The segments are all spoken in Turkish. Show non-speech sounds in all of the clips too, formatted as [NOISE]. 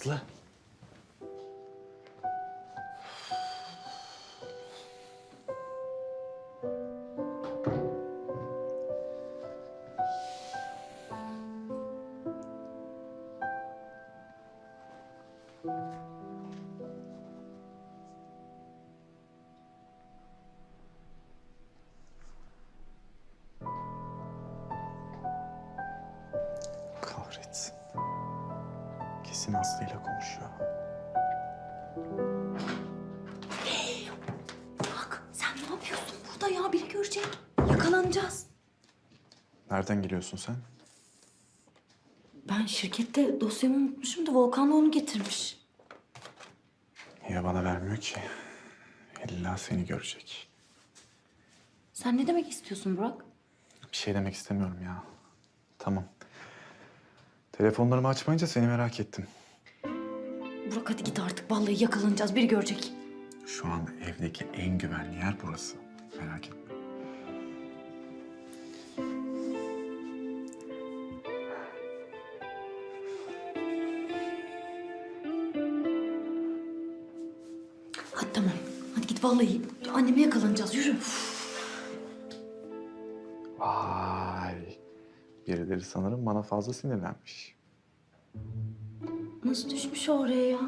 Aslı. Kahretsin. Kesin Aslı'yla konuşuyor. Bak sen ne yapıyorsun burada ya? Biri görecek. Yakalanacağız. Nereden geliyorsun sen? Ben şirkette dosyamı unutmuşum da Volkan da onu getirmiş. Niye bana vermiyor ki? İlla seni görecek. Sen ne demek istiyorsun Burak? Bir şey demek istemiyorum ya. Tamam. Telefonlarımı açmayınca seni merak ettim. Burak hadi git artık. Vallahi yakalanacağız. Biri görecek. Şu an evdeki en güvenli yer burası. Merak etme. Hadi tamam. Hadi git vallahi. Anneme yakalanacağız. Yürü. Vay. Birileri sanırım bana fazla sinirlenmiş. Nasıl düşmüş oraya ya?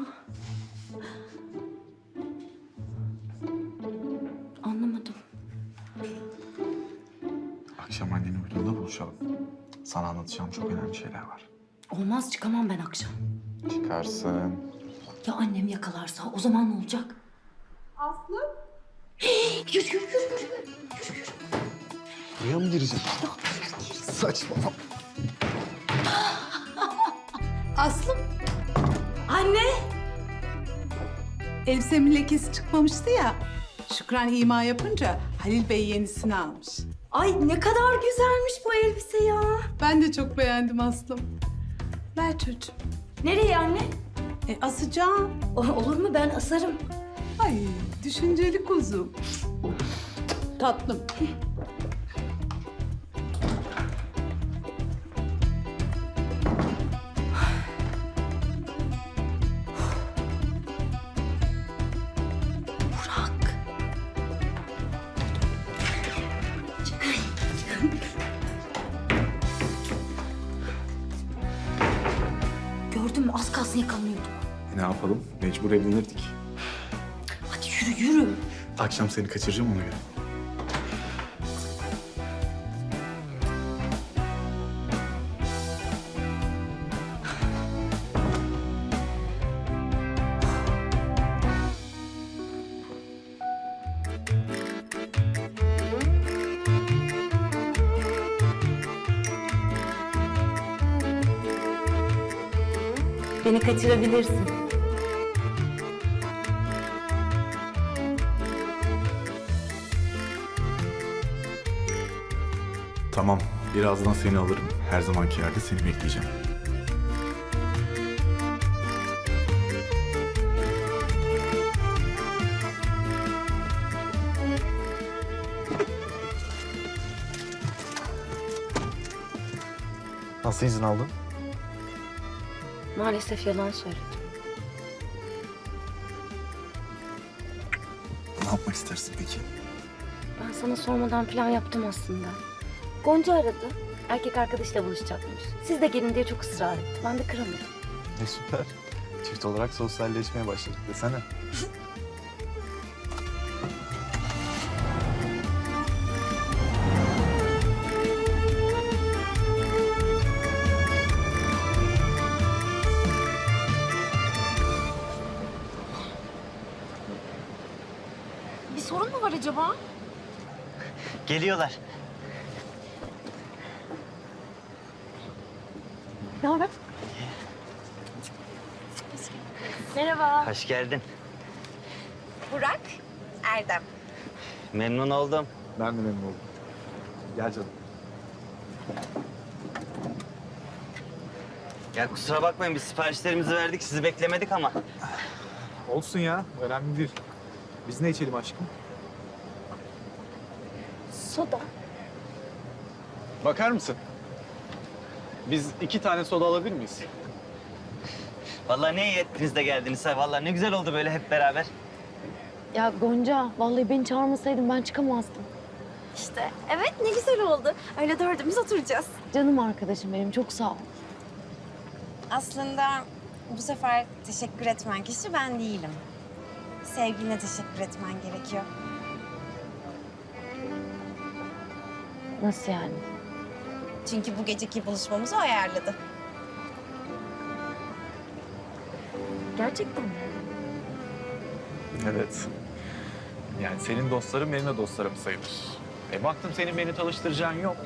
Anlamadım. Akşam annenin uyduğunda buluşalım. Sana anlatacağım çok önemli şeyler var. Olmaz çıkamam ben akşam. Çıkarsın. Ya annem yakalarsa o zaman ne olacak? Aslı? [GASPS] Yürü yürü yürü yürü. Buraya mı gireceğim? Saçmalama. [GASPS] Aslım Anne! elbisemin lekesi çıkmamıştı ya. Şükran ima yapınca Halil Bey yenisini almış. Ay ne kadar güzelmiş bu elbise ya. Ben de çok beğendim Aslım. Ver çocuğum. Nereye anne? E asacağım. O- olur mu ben asarım. Ay düşünceli kuzum. Tatlım. Kalsın yakalanıyorduk. E ne yapalım? Mecbur evlenirdik. Hadi yürü yürü. Akşam seni kaçıracağım ona göre. Beni kaçırabilirsin. Tamam. Birazdan seni alırım. Her zamanki yerde seni bekleyeceğim. Nasıl izin aldın? Maalesef yalan söyledim. Ne yapmak istersin peki? Ben sana sormadan plan yaptım aslında. Gonca aradı. Erkek arkadaşıyla buluşacakmış. Siz de gelin diye çok ısrar etti. Ben de kıramadım. Ne süper. Çift olarak sosyalleşmeye başladık desene. [LAUGHS] Geliyorlar. Ne haber? Merhaba. Hoş geldin. Burak, Erdem. Memnun oldum. Ben de memnun oldum. Gel canım. Ya kusura bakmayın biz siparişlerimizi verdik sizi beklemedik ama. Olsun ya, önemli değil. Biz ne içelim aşkım? Soda. Bakar mısın? Biz iki tane soda alabilir miyiz? Vallahi ne iyi ettiniz de geldiniz ha. Vallahi ne güzel oldu böyle hep beraber. Ya Gonca, vallahi beni çağırmasaydın ben çıkamazdım. İşte evet ne güzel oldu. Öyle dördümüz oturacağız. Canım arkadaşım benim, çok sağ ol. Aslında bu sefer teşekkür etmen kişi ben değilim. Sevgiline teşekkür etmen gerekiyor. Nasıl yani? Çünkü bu geceki buluşmamızı o ayarladı. Gerçekten mi? Evet. Yani senin dostların benim de dostlarım sayılır. E baktım senin beni tanıştıracağın yok.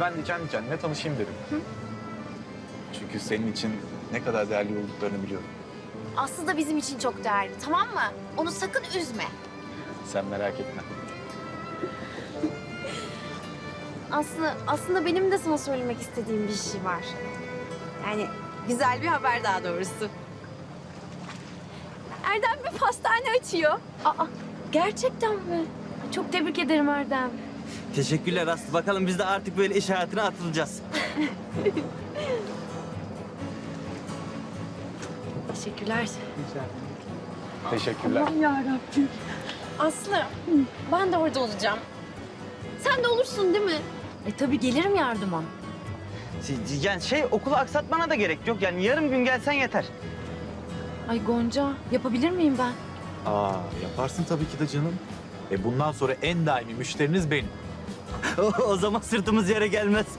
Ben de kendi kendime tanışayım dedim. Çünkü senin için ne kadar değerli olduklarını biliyorum. Aslı da bizim için çok değerli tamam mı? Onu sakın üzme. Sen merak etme. Aslı, aslında benim de sana söylemek istediğim bir şey var. Yani güzel bir haber daha doğrusu. Erdem bir pastane açıyor. Aa, gerçekten mi? Çok tebrik ederim Erdem. Teşekkürler Aslı. Bakalım biz de artık böyle iş hayatına atılacağız. [LAUGHS] Teşekkürler. Teşekkürler. Aslı, ben de orada olacağım. Sen de olursun değil mi? E tabii gelirim yardıma. Yani şey okulu aksatmana da gerek yok. Yani yarım gün gelsen yeter. Ay Gonca, yapabilir miyim ben? Aa yaparsın tabii ki de canım. E bundan sonra en daimi müşteriniz benim. [LAUGHS] O, zaman sırtımız yere gelmez. [LAUGHS]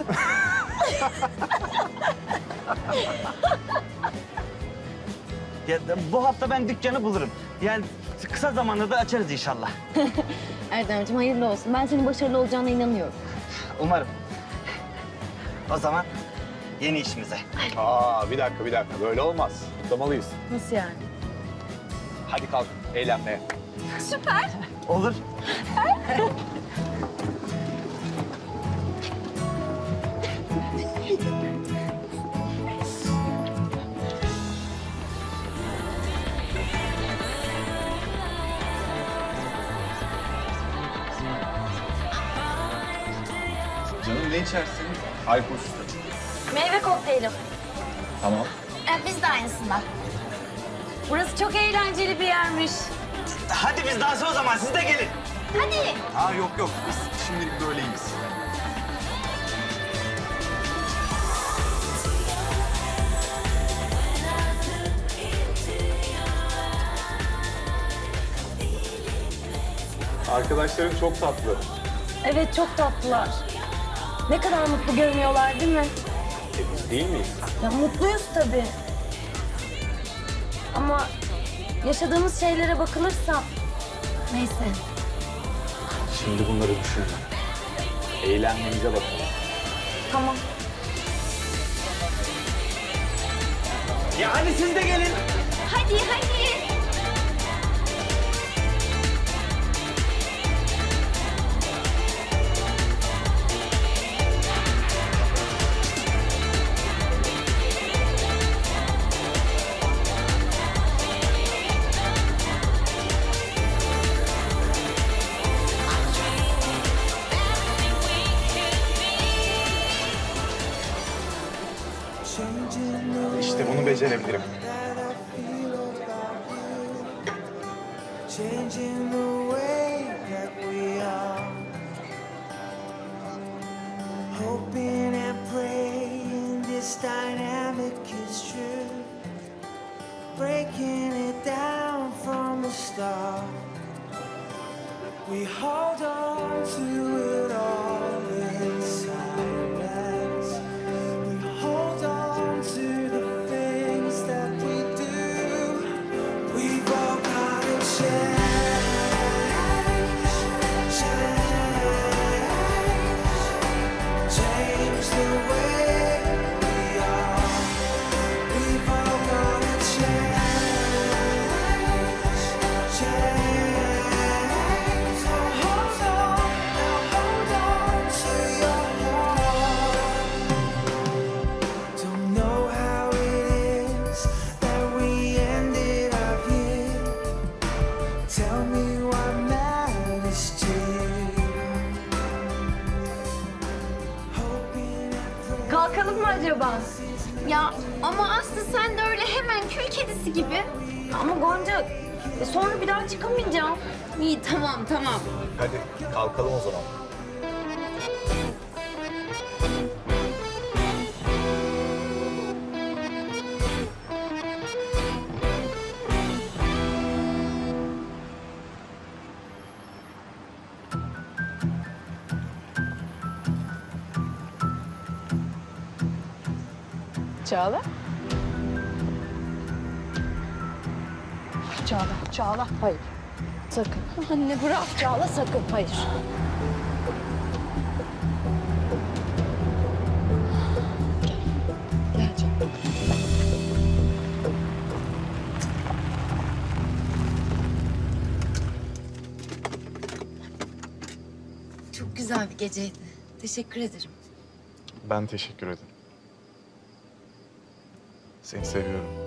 ya bu hafta ben dükkanı bulurum. Yani kısa zamanda da açarız inşallah. [LAUGHS] Erdemciğim hayırlı olsun. Ben senin başarılı olacağına inanıyorum. Umarım. O zaman yeni işimize. Aa bir dakika bir dakika böyle olmaz. Kutlamalıyız. Nasıl yani? Hadi kalk eğlenmeye. Olur. [LAUGHS] İçersin? Alkolsüz. Meyve kokteyli. Tamam. E, biz de aynısından. Burası çok eğlenceli bir yermiş. Hadi biz dansa o zaman siz de gelin. Hadi. Ha yok yok biz şimdilik böyleyiz. Arkadaşlarım çok tatlı. Evet çok tatlılar. Ne kadar mutlu görünüyorlar değil mi? Değil miyiz? Ya mutluyuz tabii. Ama yaşadığımız şeylere bakılırsa neyse. Şimdi bunları düşünme. Eğlenmenize bakalım. Tamam. Ya hadi siz de gelin. Hadi hadi. Becerebilirim. Çağla? Çağla, Çağla. Hayır. Sakın. Anne bırak. Çağla sakın. Hayır. Gel. Gel. Çok güzel bir geceydi. Teşekkür ederim. Ben teşekkür ederim. Seni seviyorum.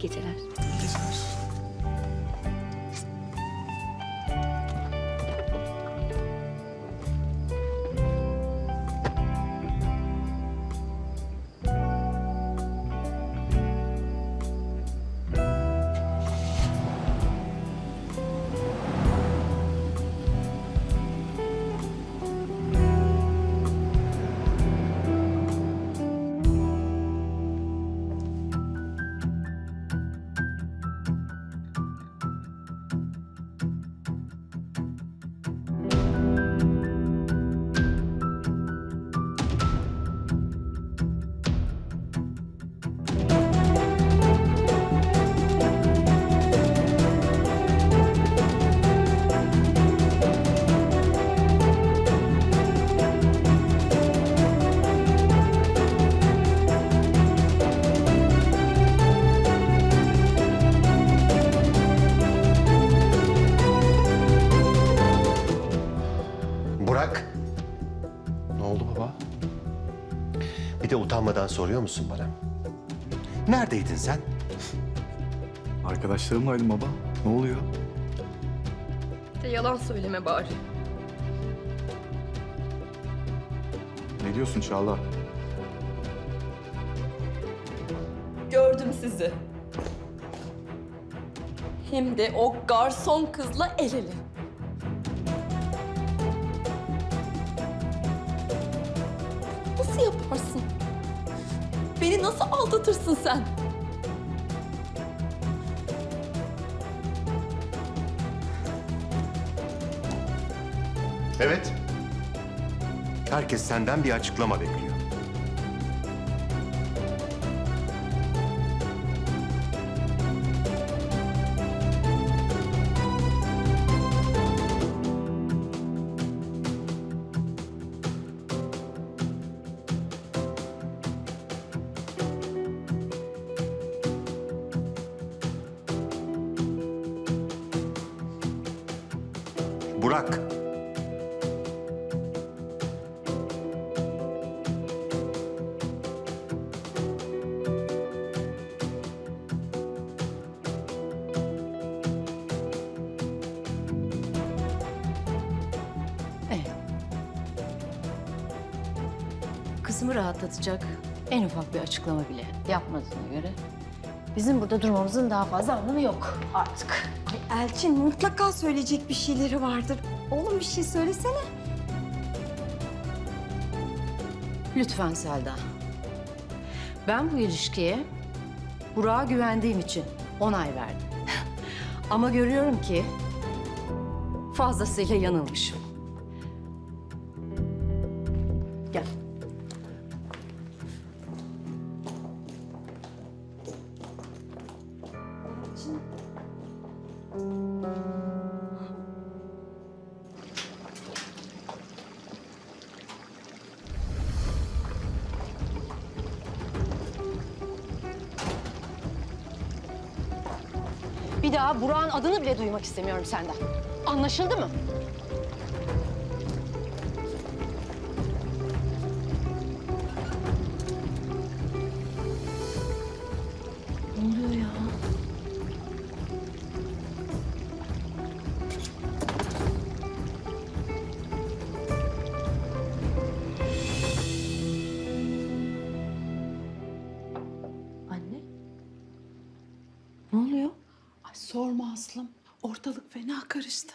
Geceler. Soruyor musun bana? Neredeydin sen? Arkadaşlarımlaydım baba. Ne oluyor? De yalan söyleme bari. Ne diyorsun Çağla? Gördüm sizi. Hem de o garson kızla el ele. Aldatırsın sen? Evet. Herkes senden bir açıklama bekliyor. Kızımı rahatlatacak en ufak bir açıklama bile yapmadığına göre bizim burada durmamızın daha fazla anlamı yok artık. Elçin mutlaka söyleyecek bir şeyleri vardır. Oğlum bir şey söylesene. Lütfen Selda. Ben bu ilişkiye Burak'a güvendiğim için onay verdim. [LAUGHS] Ama görüyorum ki fazlasıyla yanılmışım. olsun. Bir daha Burak'ın adını bile duymak istemiyorum senden. Anlaşıldı mı? Ne oluyor? Ay sorma Aslım. Ortalık fena karıştı.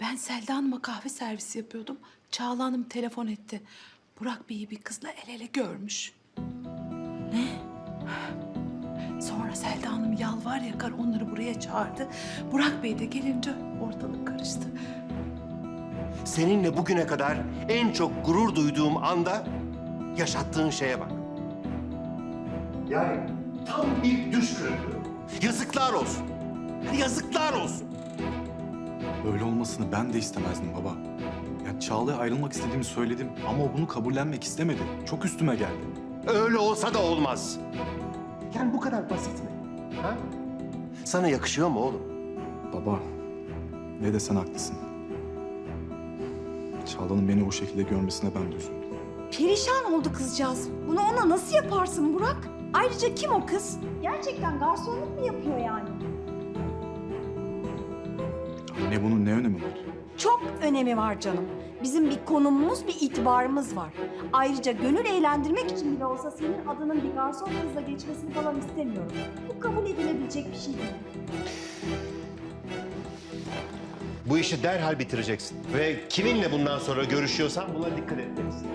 Ben Selda Hanım'a kahve servisi yapıyordum. Çağla Hanım telefon etti. Burak Bey'i bir kızla el ele görmüş. Ne? Sonra Selda Hanım yalvar yakar onları buraya çağırdı. Burak Bey de gelince ortalık karıştı. Seninle bugüne kadar en çok gurur duyduğum anda yaşattığın şeye bak. Yani tam bir düş kırıklığı. Yazıklar olsun. Yazıklar olsun. Böyle olmasını ben de istemezdim baba. Ya Çağla'ya ayrılmak istediğimi söyledim ama o bunu kabullenmek istemedi. Çok üstüme geldi. Öyle olsa da olmaz. Yani bu kadar basit mi? Ha? Sana yakışıyor mu oğlum? Baba, ne desen haklısın. Çağla'nın beni o şekilde görmesine ben de üzüldüm. Perişan oldu kızcağız. Bunu ona nasıl yaparsın Burak? Ayrıca kim o kız? Gerçekten garsonluk mu yapıyor yani? Anne bunun ne önemi var? Çok önemi var canım. Bizim bir konumumuz, bir itibarımız var. Ayrıca gönül eğlendirmek için bile olsa senin adının bir garson kızla geçmesini falan istemiyorum. Bu kabul edilebilecek bir şey değil. Bu işi derhal bitireceksin. Ve kiminle bundan sonra görüşüyorsan buna dikkat etmelisin.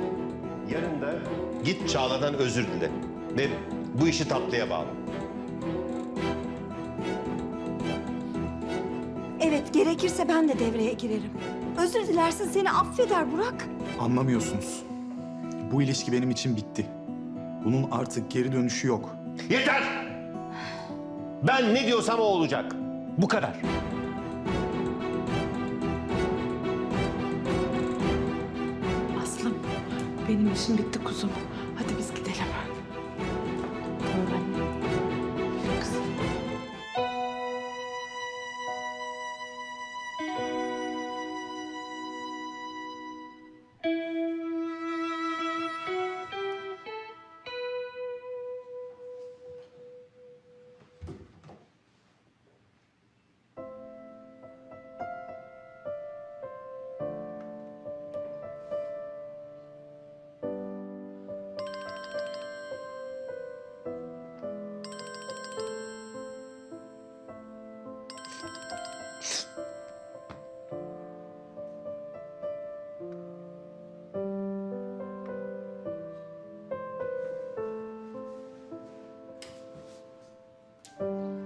Yarın da git Çağla'dan özür dile. Ve bu işi tatlıya bağla. Evet, gerekirse ben de devreye girerim. Özür dilersin seni affeder Burak. Anlamıyorsunuz. Bu ilişki benim için bitti. Bunun artık geri dönüşü yok. Yeter! Ben ne diyorsam o olacak. Bu kadar. Aslım benim işim bitti kuzum.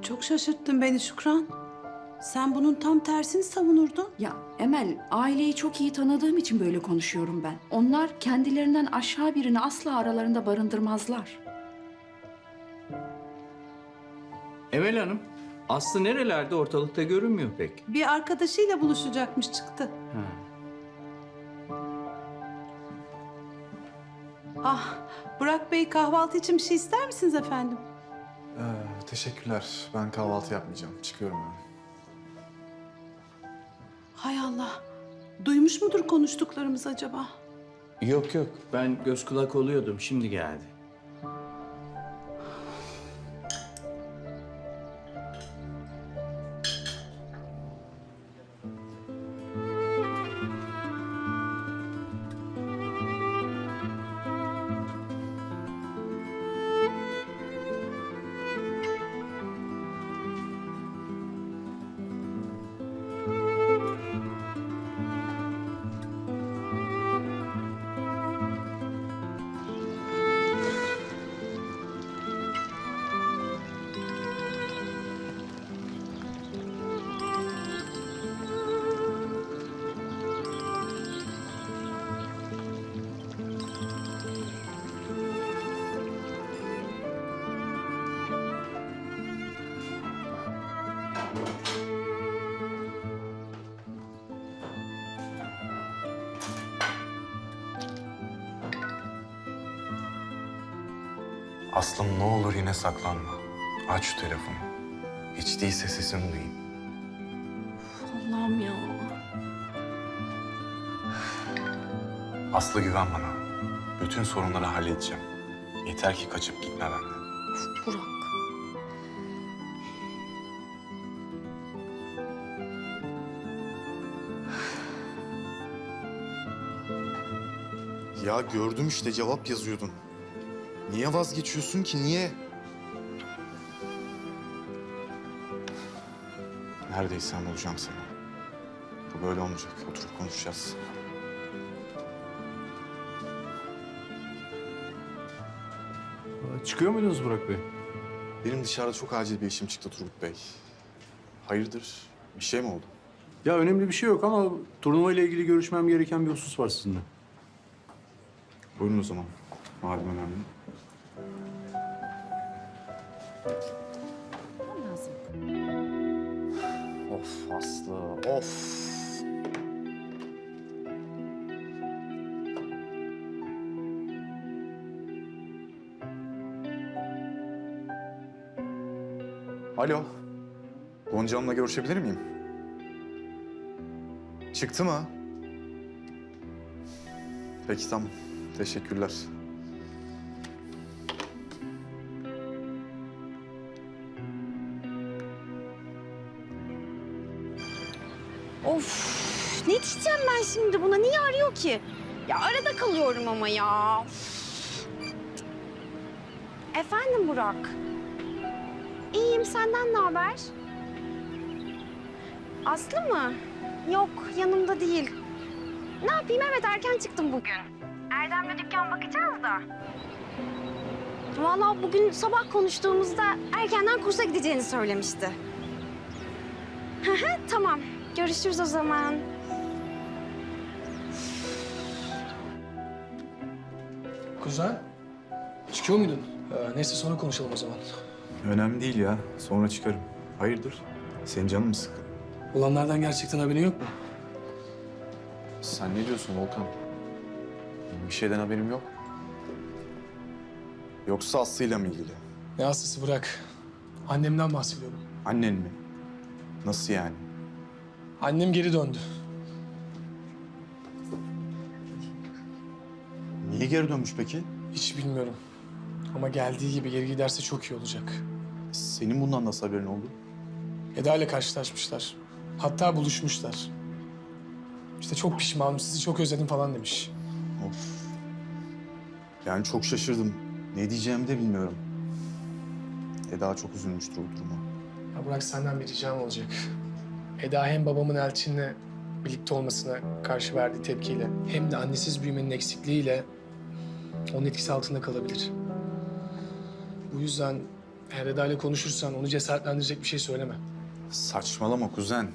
Çok şaşırttın beni Şükran. Sen bunun tam tersini savunurdun. Ya Emel, aileyi çok iyi tanıdığım için böyle konuşuyorum ben. Onlar kendilerinden aşağı birini asla aralarında barındırmazlar. Emel Hanım, Aslı nerelerde ortalıkta görünmüyor pek. Bir arkadaşıyla buluşacakmış çıktı. Ha. Ah, Burak Bey kahvaltı için bir şey ister misiniz efendim? Teşekkürler. Ben kahvaltı yapmayacağım. Çıkıyorum ben. Hay Allah. Duymuş mudur konuştuklarımız acaba? Yok yok, ben göz kulak oluyordum, şimdi geldi. Aslım ne olur yine saklanma. Aç şu telefonu. Hiç değilse sesini duyayım. Allah'ım ya. Aslı güven bana. Bütün sorunları halledeceğim. Yeter ki kaçıp gitme benden. Burak. Ya gördüm işte cevap yazıyordun. Niye vazgeçiyorsun ki niye? Neredeysen bulacağım seni. Bu böyle olmayacak. Oturup konuşacağız. Çıkıyor muydunuz Burak Bey? Benim dışarıda çok acil bir işim çıktı Turgut Bey. Hayırdır? Bir şey mi oldu? Ya önemli bir şey yok ama turnuva ile ilgili görüşmem gereken bir husus var sizinle. Buyurun o zaman. Malum önemli. Lazım. Of Aslı, of. Alo. Gonca Hanım'la görüşebilir miyim? Çıktı mı? Peki tamam. Teşekkürler. Şimdi buna? Niye arıyor ki? Ya arada kalıyorum ama ya. Efendim Burak. İyiyim senden ne haber? Aslı mı? Yok yanımda değil. Ne yapayım evet erken çıktım bugün. Erdem'le dükkan bakacağız da. Vallahi bugün sabah konuştuğumuzda erkenden kursa gideceğini söylemişti. Tamam. Görüşürüz o zaman. Kuzen, çıkıyor muydun? Ee, neyse sonra konuşalım o zaman. Önemli değil ya. Sonra çıkarım. Hayırdır? Senin canın mı sıkkın? Olanlardan gerçekten haberin yok mu? Sen ne diyorsun Volkan? Bir şeyden haberim yok. Yoksa Aslı'yla mı ilgili? Ne hastası bırak. Annemden bahsediyorum. Annen mi? Nasıl yani? Annem geri döndü. Niye geri dönmüş peki? Hiç bilmiyorum. Ama geldiği gibi geri giderse çok iyi olacak. Senin bundan nasıl haberin oldu? Eda ile karşılaşmışlar. Hatta buluşmuşlar. İşte çok pişmanım, sizi çok özledim falan demiş. Of. Yani çok şaşırdım. Ne diyeceğimi de bilmiyorum. Eda çok üzülmüştür bu duruma. Ya Burak senden bir ricam olacak. Eda hem babamın Elçin'le birlikte olmasına karşı verdiği tepkiyle hem de annesiz büyümenin eksikliğiyle onun etkisi altında kalabilir. Bu yüzden eğer Eda ile konuşursan onu cesaretlendirecek bir şey söyleme. Saçmalama kuzen.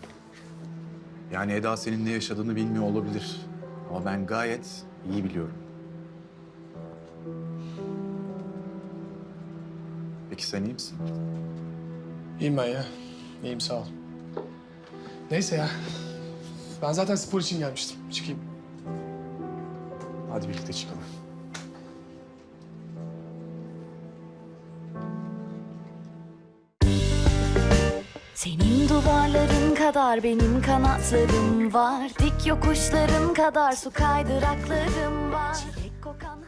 Yani Eda senin ne yaşadığını bilmiyor olabilir. Ama ben gayet iyi biliyorum. Peki sen iyi misin? İyiyim ben ya. İyiyim sağ ol. Neyse ya. Ben zaten spor için gelmiştim. Çıkayım. Hadi birlikte çıkalım. Kadar benim kanatlarım var. Dik yokuşların kadar su kaydıraklarım var. Çilek kokan